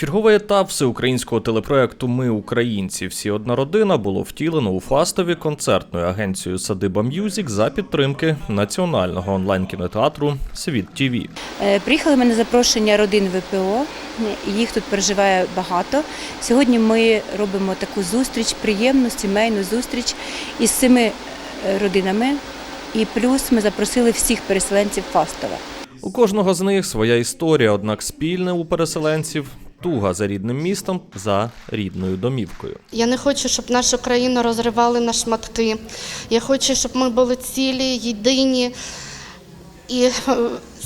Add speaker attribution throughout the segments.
Speaker 1: Черговий етап всеукраїнського телепроекту Ми українці. Всі одна родина було втілено у Фастові концертною агенцією Садиба М'юзік за підтримки національного онлайн-кінотеатру Світ ТІВІ.
Speaker 2: Е, Приїхали ми на запрошення родин ВПО. Їх тут проживає багато. Сьогодні ми робимо таку зустріч, приємну сімейну зустріч із цими е, родинами. І плюс ми запросили всіх переселенців Фастова.
Speaker 1: У кожного з них своя історія, однак спільне у переселенців туга за рідним містом, за рідною домівкою.
Speaker 3: Я не хочу, щоб нашу країну розривали на шматки. Я хочу, щоб ми були цілі, єдині. І е,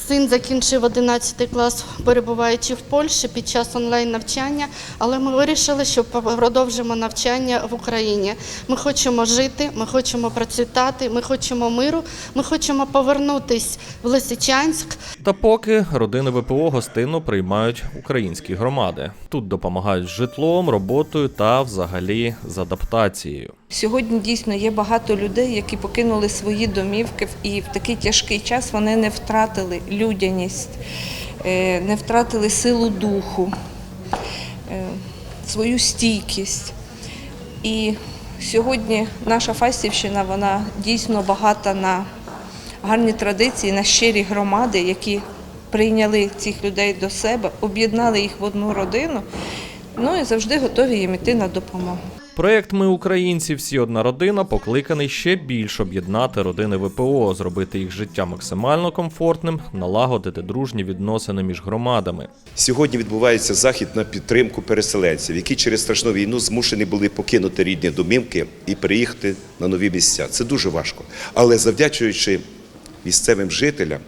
Speaker 3: син закінчив 11 клас, перебуваючи в Польщі під час онлайн навчання, але ми вирішили, що продовжимо навчання в Україні. Ми хочемо жити, ми хочемо процвітати, ми хочемо миру, ми хочемо повернутись в Лисичанськ,
Speaker 1: Та поки родини ВПО гостинно приймають українські громади. Тут допомагають житлом, роботою та взагалі з адаптацією.
Speaker 4: Сьогодні дійсно є багато людей, які покинули свої домівки, і в такий тяжкий час вони не втратили людяність, е, не втратили силу духу, е, свою стійкість. І сьогодні наша Фастівщина вона дійсно багата на гарні традиції, на щирі громади, які прийняли цих людей до себе, об'єднали їх в одну родину. Ну і завжди готові їм іти на допомогу.
Speaker 1: Проєкт Ми українці, всі одна родина покликаний ще більш об'єднати родини ВПО, зробити їх життя максимально комфортним, налагодити дружні відносини між громадами.
Speaker 5: Сьогодні відбувається захід на підтримку переселенців, які через страшну війну змушені були покинути рідні домівки і переїхати на нові місця. Це дуже важко. Але завдячуючи місцевим жителям,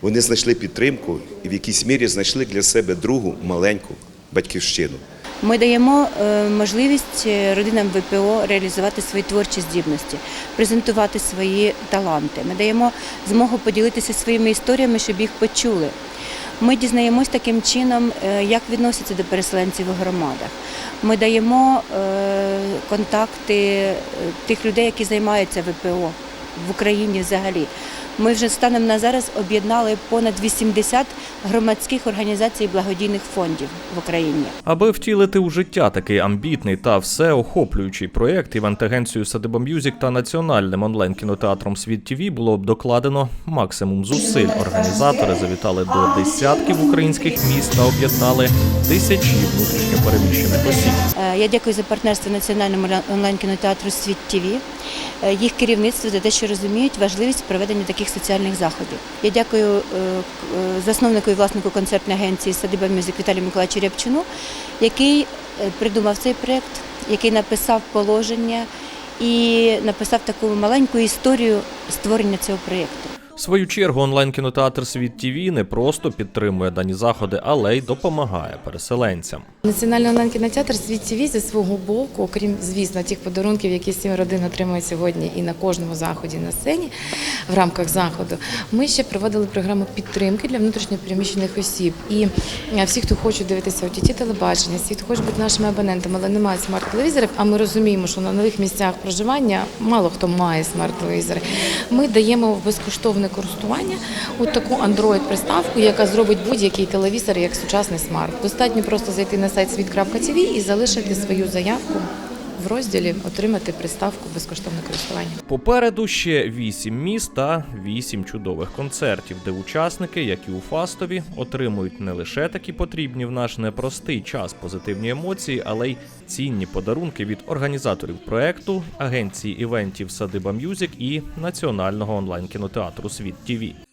Speaker 5: вони знайшли підтримку і в якійсь мірі знайшли для себе другу маленьку батьківщину.
Speaker 2: Ми даємо е, можливість е, родинам ВПО реалізувати свої творчі здібності, презентувати свої таланти. Ми даємо змогу поділитися своїми історіями, щоб їх почули. Ми дізнаємось таким чином, е, як відносяться до переселенців у громадах. Ми даємо контакти тих людей, які займаються ВПО в Україні взагалі. Ми вже станом на зараз об'єднали понад 80 громадських організацій і благодійних фондів в Україні.
Speaker 1: Аби втілити у життя такий амбітний та всеохоплюючий проєкт, івент-агенцією Садиба М'юзік та національним онлайн-кінотеатром Світ ТВ було б докладено максимум зусиль. Організатори завітали до десятків українських міст та об'єднали тисячі внутрішньопереміщених осіб.
Speaker 2: Е, Я дякую за партнерство національному онлайн-кінотеатру Світ ТВ, їх керівництву за те, що розуміють важливість проведення таких соціальних заходів. Я дякую е, е, засновнику і власнику концертної агенції Садиба Мюзик Віталію Миколаївичу Рябчину, який е, придумав цей проєкт, який написав положення і написав таку маленьку історію створення цього проєкту.
Speaker 1: Свою чергу онлайн-кінотеатр Світ ТВ не просто підтримує дані заходи, але й допомагає переселенцям.
Speaker 6: Національний онлайн-кінотеатр «Світ ТВ» зі свого боку, окрім, звісно, тих подарунків, які сім родин отримують сьогодні і на кожному заході на сцені в рамках заходу, ми ще проводили програму підтримки для внутрішньопереміщених осіб. І е, всі, хто хочуть дивитися OTT телебачення, всі, хто хочуть бути нашими абонентами, але не мають смарт-телевізорів, а ми розуміємо, що на нових місцях проживання мало хто має смарт-телевізори. Ми даємо безкоштовне користування от таку Android-приставку, яка зробить будь-який телевізор як сучасний смарт. Достатньо просто зайти на сайт світ.тв і залишити свою заявку в розділі Отримати приставку безкоштовне користування.
Speaker 1: Попереду ще вісім міст та вісім чудових концертів, де учасники, як і у Фастові, отримують не лише такі потрібні в наш непростий час позитивні емоції, але й цінні подарунки від організаторів проекту, агенції івентів Садиба М'юзік і національного онлайн-кінотеатру Світ ТВ.